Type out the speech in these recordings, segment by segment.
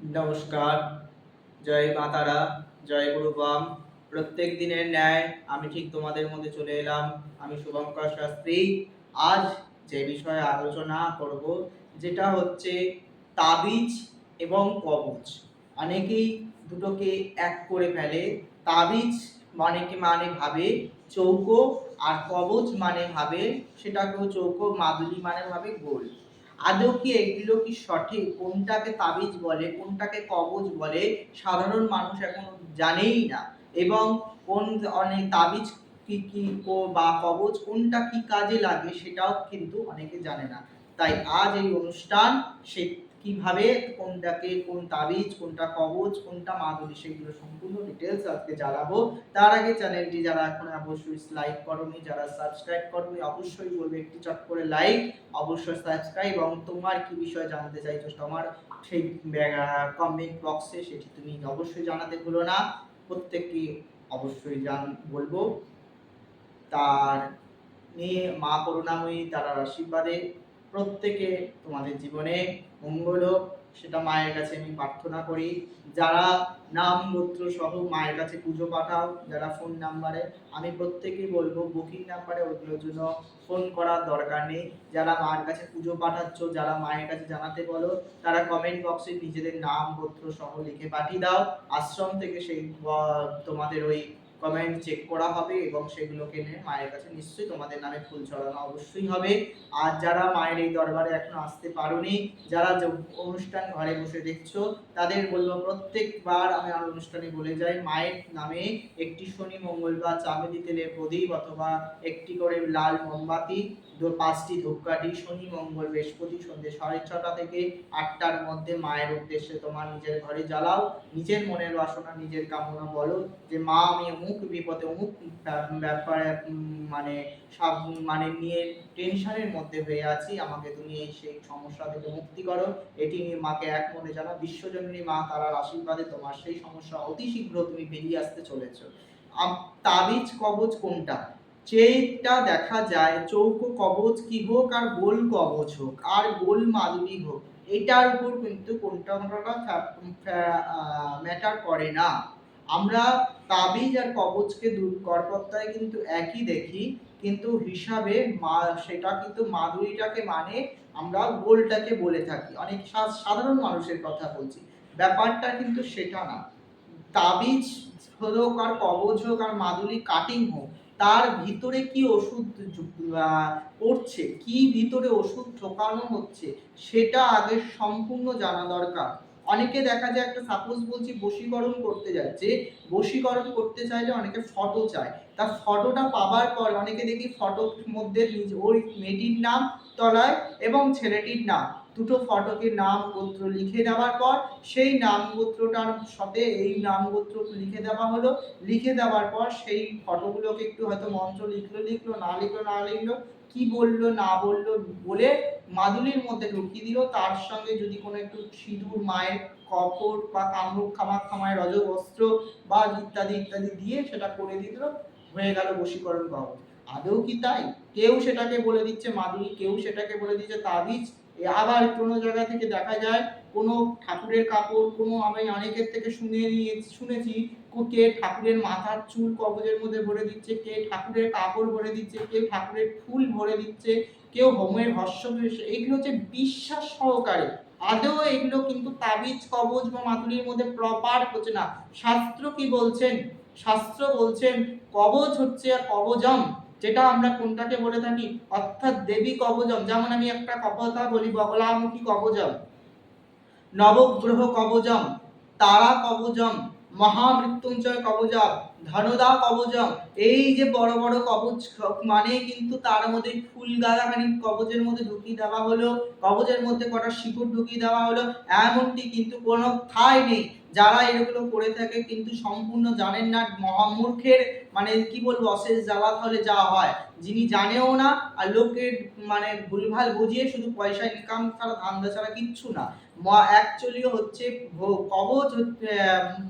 নমস্কার। জয় মাতারা, জয় গুরু বাম প্রত্যেক দিনের ন্যায় আমি ঠিক তোমাদের মধ্যে চলে এলাম। আমি শুভঙ্কর শাস্ত্রী। আজ যে বিষয়ে আলোচনা করব যেটা হচ্ছে তাবিজ এবং কবচ। অনেকেই দুটোকে এক করে ফেলে। তাবিজ মানে কি মানে ভাবে চৌকো আর কবচ মানে ভাবে সেটাকেও চৌকো, মাদুলি মানে ভাবে গোল। আদৌ কি এগুলো কি সঠিক? কোনটাকে তাবিজ বলে, কোনটাকে কবজ বলে? সাধারণ মানুষ এখন জানেই না। এবং কোন অনেক তাবিজ কি কি বা কবজ কোনটা কি কাজে লাগে সেটাও কিন্তু অনেকে জানে না। তাই আজ এই অনুষ্ঠান সে কীভাবে, কোনটাকে, কোন তাবিজ, কোনটা কবজ, কোনটা মাদুলি, সেগুলো সম্পূর্ণ ডিটেলস আজকে জানাব। তার আগে চ্যানেলটি যারা এখন অবশ্যই লাইক করোনি, যারা সাবস্ক্রাইব করোনি, অবশ্যই বলবে একটি চট করে লাইক অবশ্যই সাবস্ক্রাইব এবং তোমার কি বিষয় জানতে চাইছো, তোমার সেই কমেন্ট বক্সে সেটি তুমি অবশ্যই জানাতে ভুলো না। প্রত্যেককে অবশ্যই জান, বলব। তার মেয়ে মা করুণাময়ী তার আশীর্বাদে প্রত্যেকে তোমাদের জীবনে মঙ্গল হোক, সেটা মায়ের কাছে আমি প্রার্থনা করি। যারা নাম, গোত্র সহ মায়ের কাছে পুজো পাঠাও, যারা ফোন নাম্বারে আমি প্রত্যেকেই বলব বুকিং নাম্বারে ওইগুলোর জন্য ফোন করার দরকার নেই। যারা মায়ের কাছে পুজো পাঠাচ্ছ, যারা মায়ের কাছে জানাতে বলো, তারা কমেন্ট বক্সে নিজেদের নাম, গোত্র সহ লিখে পাঠিয়ে দাও। আশ্রম থেকে সেই তোমাদের ওই কমেন্ট চেক করা হবে এবং সেগুলোকে নিয়ে মায়ের কাছে নিশ্চয়ই তোমাদের নামে ফুল ছড়ানো অবশ্যই হবে। আর যারা মায়ের এই দরবারে এখনও আসতে পারোনি, যারা অনুষ্ঠান ঘরে বসে দেখছ, তাদের বলব প্রত্যেকবার আমি আমার অনুষ্ঠানে বলে যাই, মায়ের নামে একটি শনি মঙ্গলবার চামেলি তেলের প্রদীপ অথবা একটি করে লাল মোমবাতি পাঁচটি ধূপকাঠি, শনি, মঙ্গল, বৃহস্পতি সন্ধ্যে সাড়ে ছটা থেকে আটটার মধ্যে মায়ের উদ্দেশ্যে তোমার নিজের ঘরে জ্বালাও, নিজের মনের বাসনা, নিজের কামনা বলো যে, মা, আমি অমুক বিপদে, অমুক ব্যা- ব্যাপারে মানে সব মানে নিয়ে টেনশনের মধ্যে হয়ে আছি। আমাকে তুমি এই সেই সমস্যা থেকে মুক্তি করো। এটি নিয়ে মাকে এক মনে জানা, বিশ্বজননী মা তারার আশীর্বাদে তোমার সেই সমস্যা অতি শীঘ্র তুমি বেরিয়ে আসতে চলেছো। তাবিজ কবজ কোনটা? যেটা দেখা যায়, চৌকো কবচ কি হোক আর গোল কবচ হোক, আর গোল মাদুলি হোক, এটার উপর কিন্তু কোনটা ম্যাটার করে না। আমরা তাবিজ আর কবচকে দূর করপত্তায় কিন্তু একই দেখি, কিন্তু হিসাবে মা, সেটা কিন্তু মাদুরিটাকে মানে আমরা গোলটাকে বলে থাকি। অনেক সাধারণ মানুষের কথা বলছি। ব্যাপারটা কিন্তু সেটা না। তাবিজ হোক আর কবজ হোক আর মাদুলি কাটিং হোক, তার ভিতরে কি ওষুধ পড়ছে, কি ভিতরে ওষুধ ঢোকানো হচ্ছে, সেটা আগে সম্পূর্ণ জানা দরকার। অনেকে দেখা যায় একটা সাপোজ বলছি বশীকরণ করতে যাচ্ছে, বশীকরণ করতে চাইলে অনেকে ফটো চায়। তার ফটোটা পাবার পর অনেকে দেখি ফটোর মধ্যে ওই মেয়েটির নাম, তলায় এবং ছেলেটির নাম। দুটো ফটোকে নাম গোত্র লিখে দেওয়ার পর, সেই নাম গোত্রটার সাথে এই নাম গোত্র লিখে দেওয়া হলো। লিখে দেওয়ার পর সেই ফটোগুলোকে একটু হয়তো মন্ত্র লিখলো লিখলো, না লিখলো না লিখলো, কি বলল, না বলল বলে মাদুলির মধ্যে ঢুকিয়ে দিল। তার সঙ্গে যদি কোনো একটু সিঁদুর, মায়ের কপড় বা কামরূপ খামা খামায় রজবস্ত্র বা ইত্যাদি ইত্যাদি দিয়ে সেটা করে দিল, হয়ে গেল বশীকরণ কবচ আদৌ কি তাই? কেউ সেটাকে বলে দিচ্ছে, মাদুলি কেউ সেটাকে বলে দিচ্ছে, তাবিজ আবার কোনো জায়গা থেকে দেখা যায়, কোনো ঠাকুরের কাপড়, কোনো আমি অনেকের থেকে শুনে নিয়ে, শুনেছি কে ঠাকুরের মাথার চুল কবজের মধ্যে ভরে দিচ্ছে, কে ঠাকুরের কাপড় ভরে দিচ্ছে কেউ ঠাকুরের ফুল ভরে দিচ্ছে, কেউ হোমের ভরে- এইগুলো হচ্ছে বিশ্বাস সহকারে। আদৌ এগুলো কিন্তু তাবিজ, কবজ বা মাতুলির মধ্যে প্রপার হচ্ছে না। শাস্ত্র কি বলছেন? শাস্ত্র বলছেন, কবজ হচ্ছে আর কবজম। যেটা আমরা কোনটাকে বলে থাকি? অর্থাৎ দেবী কবজম। যেমন আমি একটা কথা বলি, বগলামুখী কবজম, নবগ্রহ কবজম, তারা কবজম, মহামৃত্যুঞ্জয় কবজম, ধনদা কবজম। এই যে বড় বড় কবচ মানে কিন্তু তার মধ্যে ফুল গালাখানি কবজের মধ্যে ঢুকিয়ে দেওয়া হলো। কবজের মধ্যে কটা শিকড় ঢুকিয়ে দেওয়া হলো। এমনটি কিন্তু কোনো ঠাঁই নেই। যারা এগুলো করে থাকে কিন্তু সম্পূর্ণ জানেন না মহামূর্খের মানে কি বলব অশেষ জ্বালা হলে যা হয়। যিনি জানেও না আর লোকের মানে ভুলভাল বুঝিয়ে শুধু পয়সা ইনকাম ছাড়া ধান্দা ছাড়া কিচ্ছু না। অ্যাকচুয়ালি হচ্ছে কবচ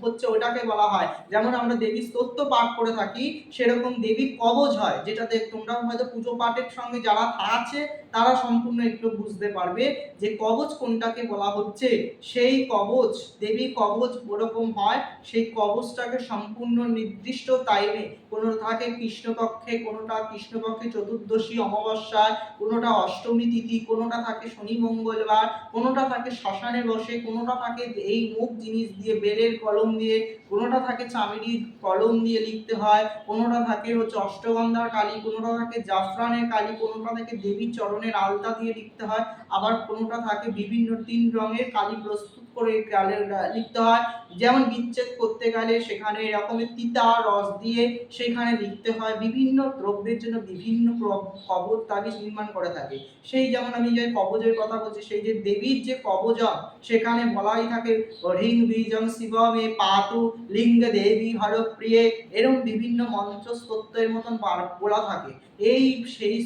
হচ্ছে, ওটাকে বলা হয়। যেমন আমরা দেবীর স্তোত্র পাঠ করে থাকি সেরকম দেবীর কবচ হয় যেটাতে তোমরা হয়তো পুজো পাঠের সঙ্গে যারা আছে তারা সম্পূর্ণ একটু বুঝতে পারবে যে কবচ কোনটাকে বলা হচ্ছে। সেই কবচ, দেবী কবচ ওরকম হয়, সেই কবচটাকে সম্পূর্ণ নির্দিষ্ট টাইমে কোনো থাকে কৃষ্ণপক্ষে, কোনোটা কৃষ্ণপক্ষে চতুর্দশী অমাবস্যায়, কোনোটা অষ্টমী তিথি, কোনোটা থাকে শনি মঙ্গলবার, কোনোটা থাকে শ্মশানে বসে, কোনোটা থাকে এই মুখ জিনিস দিয়ে, বেলের কলম দিয়ে, কোনোটা থাকে চামেরির কলম দিয়ে লিখতে হয়, কোনোটা থাকে হচ্ছে অষ্টগন্ধার কালী, কোনোটা থাকে জাফরানের কালী, কোনোটা থাকে দেবীর চরণের আলতা দিয়ে লিখতে হয় আবার কোনোটা থাকে বিভিন্ন তিন রঙের কালী প্রস্তুত করে লিখতে হয়। যেমন বিচ্ছেদ করতে গেলে সেখানে এরকমের তিতা, রস দিয়ে সেখানে লিখতে হয়। বিভিন্ন দ্রব্যের জন্য বিভিন্ন কবচ তাবিজ নির্মাণ করে থাকে। সেই যেমন আমি যে কবজের কথা বলছি, সেই যে দেবীর যে কবজম, সেখানে বলাই থাকে, হরিং বীজং শিবমে পাতু লিঙ্গ দেবী হরপ্রিয়ে। এরকম বিভিন্ন মন্ত্র স্তোত্রের মতন বলা থাকে। এই সেই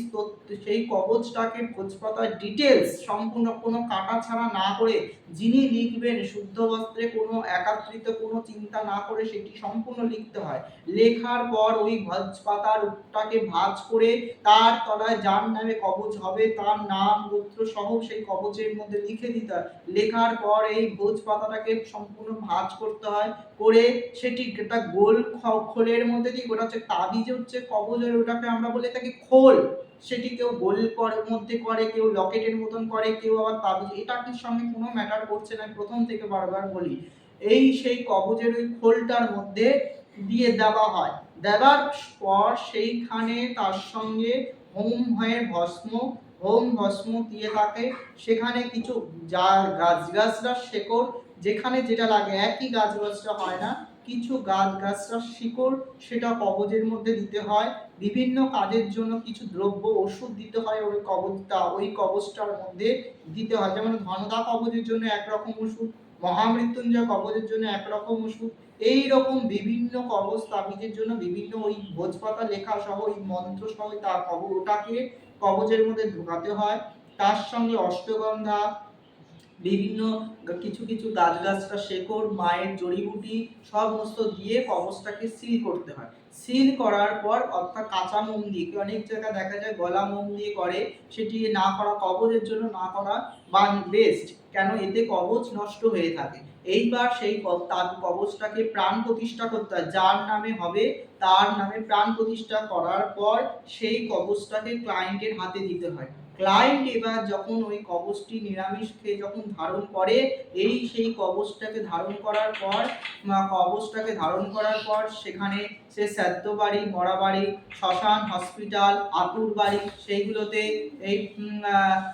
সেই কবচটাকে ভোজপাতার ডিটেলস সম্পূর্ণ কোনো কাটা ছাড়া না করে যিনি লিখবেন, শুদ্ধ বস্ত্রে কোনো একাত্রিত কোনো চিন্তা না করে সেটি সম্পূর্ণ লিখতে হয়। লেখার পর ওই ভোজ পাতারটাকে ভাঁজ করে তার তলায় যার নামে কবচ হবে, তার নাম, গোত্র সহ সেই কবচের মধ্যে লিখে দিতে হয়। লেখার পর এই ভোজ পাতাটাকে সম্পূর্ণ ভাঁজ করতে হয়, করে সেটি একটা গোল খোলের মধ্যে দিয়ে ওটা হচ্ছে তাবিজ হচ্ছে কবজের, ওটাকে আমরা বলে থাকি খোল। সেটি কেউ গোল মধ্যে করে, কেউ লকেটের মতন করে, কেউ আবার তাবিজ এটার সঙ্গে কোনো ম্যাটার করছে না প্রথম থেকে বারবার বলি। এই সেই কবজের ওই খোলটার মধ্যে দিয়ে দেওয়া হয়। দেওয়ার পর সেইখানে তার সঙ্গে হোম হয়ে ভস্ম হোম ভস্ম দিয়ে থাকে। সেখানে কিছু যা গাছ গাছরা শেকড়, যেখানে যেটা লাগে, একই গাছ গাছটা হয় না। কিছু গাছ গাছরা শিকড়, সেটা কবজের মধ্যে দিতে হয়। বিভিন্ন কাজের জন্য কিছু দ্রব্য, ওষুধ দিতে হয় ওই কবজটা, ওই কবজটার মধ্যে দিতে হয়। যেমন ঘনদা কবজের জন্য একরকম ওষুধ, মহামৃত্যুঞ্জয় কবজের জন্য একরকম ওষুধ এই রকম বিভিন্ন কবচ তাবিজের জন্য বিভিন্ন ওই ভোজপাতা লেখা সহ, ওই মন্ত্র সহ তার কব ওটাকে কবজের মধ্যে ঢোকাতে হয়। তার সঙ্গে অষ্টগন্ধা বিভিন্ন কিছু কিছু গাছ গাছটা শেকড়, মায়ের জড়িবুটি সমস্ত দিয়ে কবচটাকে সিল করতে হয়। সিল করার পর অর্থাৎ কাঁচা মোম দিয়ে অনেক জায়গায় দেখা যায় গলা মোম দিয়ে করে, সেটি না করা কবচের জন্য না করা বা বেস্ট কেন এতে কবচ নষ্ট হয়ে থাকে। এইবার সেই তার কবচটাকে প্রাণ প্রতিষ্ঠা করতে হয়। যার নামে হবে, তার নামে প্রাণ প্রতিষ্ঠা করার পর সেই কবচটাকে ক্লায়েন্টের হাতে দিতে হয়। ক্লায়েন্ট এবার যখন ওই কবচটি নিরামিষ খেয়ে যখন ধারণ করে, এই সেই কবচটাকে ধারণ করার পর কবচটাকে ধারণ করার পর সেখানে সে শ্রাদ্ধ বাড়ি, মরা বাড়ি, শ্মশান হসপিটাল আতুর বাড়ি, সেইগুলোতে এই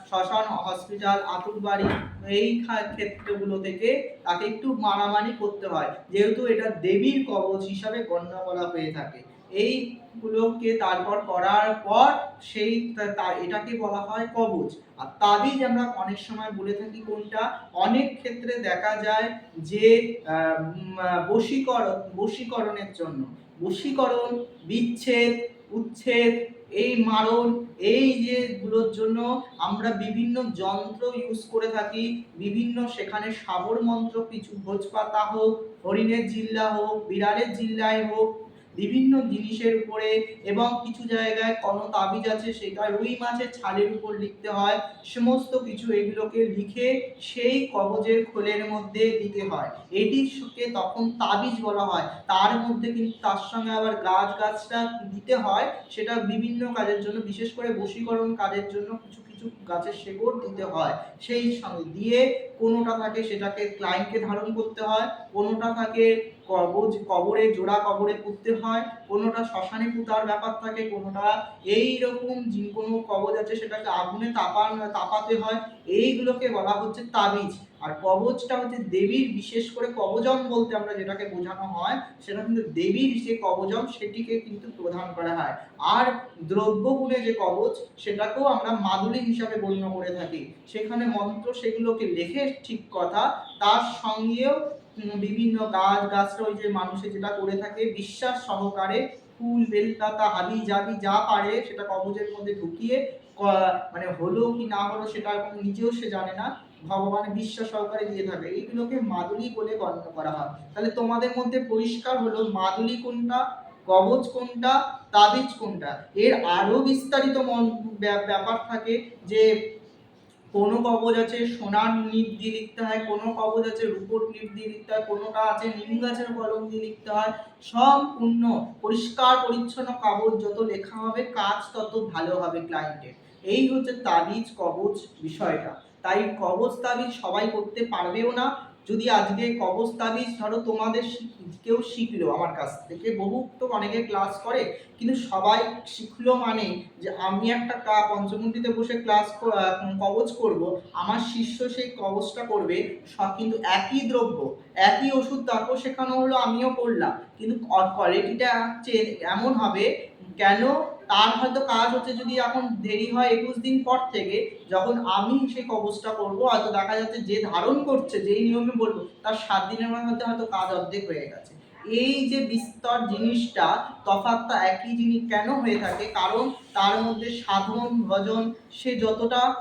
শ্মশান হসপিটাল আতুর বাড়ি, এই ক্ষেত্রগুলো থেকে তাকে একটু মানামানি করতে হয়। যেহেতু এটা দেবীর কবচ হিসাবে গণ্য করা হয়ে থাকে। এইগুলোকে তারপর করার পর সেই এটাকে বলা হয় কবচ। আর তাবিজ আমরা অনেক সময় বলে থাকি কোনটা? অনেক ক্ষেত্রে দেখা যায় যে বশীকরণ বশীকরণের জন্য। বশীকরণ, বিচ্ছেদ, উচ্ছেদ, এই মারণ, এই যেগুলোর জন্য আমরা বিভিন্ন যন্ত্র ইউজ করে থাকি। বিভিন্ন সেখানে সাবর মন্ত্র কিছু ভোজপাতা হোক, হরিণের জিল্লা হোক, বিড়ালের জিল্লায় হোক বিভিন্ন জিনিসের উপরে এবং কিছু জায়গায় কোনো তাবিজ আছে সেটা রুই মাছের ছালের উপর লিখতে হয়। সমস্ত কিছু এগুলোকে লিখে সেই কবজের খোলের মধ্যে দিতে হয়। এটিকে তখন তাবিজ বলা হয়। তার মধ্যে কিন্তু তার সঙ্গে আবার গাছ গাছটা দিতে হয়। সেটা বিভিন্ন কাজের জন্য, বিশেষ করে বশীকরণ কাজের জন্য কিছু কিছু গাছে শেকড় দিতে হয়, সেই সঙ্গে দিয়ে কোনোটা থাকে সেটাকে ক্লায়েন্টকে ধারণ করতে হয়, কোনোটা থাকে কবজ, কবরে, জোড়া কবরে পুঁততে হয়, কোনোটা শ্মশানে পুঁতার ব্যাপার থাকে, কোনোটা এই রকম যে কোনো কবজ আছে সেটাকে আগুনে তাপান তাপাতে হয়, এইগুলোকে বলা হচ্ছে তাবিজ। আর কবচটা হচ্ছে দেবীর, বিশেষ করে কবজম বলতে আমরা যেটাকে বোঝানো হয়, সেটা কিন্তু দেবীর যে কবজম, সেটিকে কিন্তু প্রধান করা হয়। আর দ্রব্যগুণে যে কবচ, সেটাকেও আমরা মাদুলি হিসাবে গণ্য করে থাকি। সেখানে মন্ত্র সেগুলোকে লেখে ঠিক কথা, তার সঙ্গেও বিভিন্ন গাছ গাছটা ওই যে মানুষে যেটা করে থাকে, বিশ্বাস সহকারে ফুল বেলপাতা হাবি, জাবি, যা পারে, সেটা কবজের মধ্যে ঢুকিয়ে মানে হলো কি না হলো, সেটা এখন নিজেও সে জানে না। ভগবানের বিশ্বাস সহকারে দিয়ে থাকে এইগুলোকে মাদুলি বলে গণ্য করা হয়। তাহলে তোমাদের মধ্যে পরিষ্কার হলো, মাদুলি কোনটা, কবচ কোনটা, তাবিজ কোনটা? এর আরও বিস্তারিত ব্যাপার থাকে যে, কোনো কবজ আছে, সোনার নিপ দিয়ে লিখতে হয়, কোনো কবজ আছে, রূপোর নিপ দিয়ে লিখতে হয়, কোনোটা আছে, নিম গাছের কলম দিয়ে লিখতে হয়। সম্পূর্ণ পরিষ্কার, পরিচ্ছন্ন কাগজ যত লেখা হবে, কাজ তত ভালো হবে ক্লায়েন্টের এই হচ্ছে তাবিজ কবজ বিষয়টা। তাই কবজ তাবিজ সবাই করতে পারবেও না। যদি আজকে কবজ তাবিজ ধরো তোমাদের কেউ শিখলো আমার কাছ থেকে, বহু তো অনেকে ক্লাস করে, কিন্তু সবাই শিখলো মানে যে আমি একটা কা পঞ্চমুণ্ডিতে বসে ক্লাস কবজ করব, আমার শিষ্য সেই কবজটা করবে কিন্তু একই দ্রব্য, একই ওষুধ তারপর শেখানো হলো, আমিও করলাম। কিন্তু কোয়ালিটিটা চেঞ্জ এমন হবে কেন? তার হয়তো কাজ হচ্ছে যদি এখন দেরি হয় একুশ দিন পর থেকে, যখন আমি সেই কবজটা করব, হয়তো দেখা যাচ্ছে যে ধারণ করছে, যেই নিয়মে বলব, তার সাত দিনের মধ্যে হয়তো কাজ অর্ধেক হয়ে গেছে। এই যে বিস্তর জিনিসটা, তফাৎটা একই জিনিস কেন হয়ে থাকে? কারণ তার মধ্যে সাধন, ভজন, সে যতটা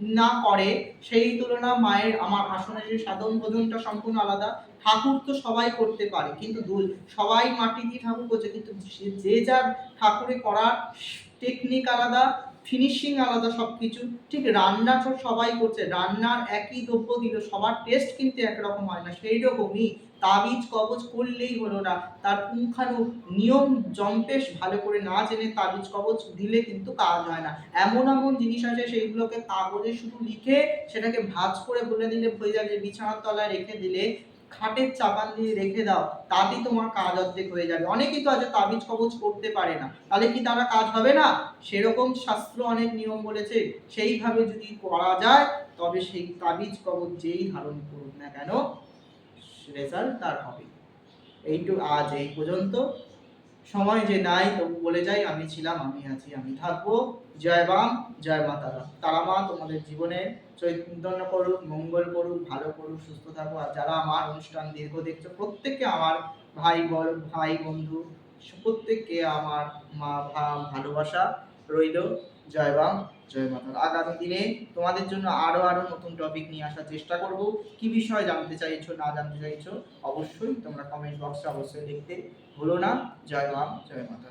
না করে, সেই তুলনা মায়ের, আমার আসনে যে সাধন ভোজনটা সম্পূর্ণ আলাদা, ঠাকুর তো সবাই করতে পারে, কিন্তু সবাই মাটি দিয়ে ঠাকুর করছে, কিন্তু যে- যার ঠাকুরে করার টেকনিক আলাদা ফিনিশিং আলাদা সব কিছু ঠিক রান্না তো সবাই করছে, রান্নার একই দ্রব্য দিল, সবার টেস্ট কিন্তু একরকম হয় না সেই রকমই তাবিজ, কবজ করলেই হলো না। তার পুঙ্খানু নিয়ম জম্পেশ ভালো করে না জেনে তাবিজ, কবজ দিলে কিন্তু কাজ হয় না। এমন এমন জিনিস আছে সেইগুলোকে কাগজে শুধু লিখে সেটাকে ভাজ করে বলে দিলে হয়ে যাবে, বিছানার তলায় রেখে দিলে খাটের চাপান দিয়ে রেখে দাও, তাতেই তোমার কাজ অর্ধেক হয়ে যাবে। অনেকেই তো আছে, তাবিজ কবজ করতে পারে না। তাহলে কি তারা কাজ হবে না? সেরকম শাস্ত্র অনেক নিয়ম বলেছে, সেইভাবে যদি করা যায়, তবে সেই তাবিজ কবজ যেই ধারণ করুক না কেন রেজাল্ট তার হবে। এইটুকু আজ এই পর্যন্ত। সময় যে নাই, তবু বলে যাই, আমি ছিলাম, আমি আছি, আমি থাকব। জয় বাম, জয় মা তারা তারা মা তোমাদের জীবনে চৈতন্য করুক, মঙ্গল করুক, ভালো করুক, সুস্থ থাকো আর যারা আমার অনুষ্ঠান দীর্ঘ দেখছ, প্রত্যেককে আমার ভাই বল, ভাই বন্ধু, প্রত্যেককে আমার মা ভালোবাসা রইল। জয় বাম, জয় মাতা আগামী দিনে তোমাদের জন্য আরও আরও নতুন টপিক নিয়ে আসার চেষ্টা করব। কি বিষয় জানতে চাইছো, না জানতে চাইছো, অবশ্যই তোমরা কমেন্ট বক্সে অবশ্যই লিখতে ভুলো না। জয় মা জয় মাতা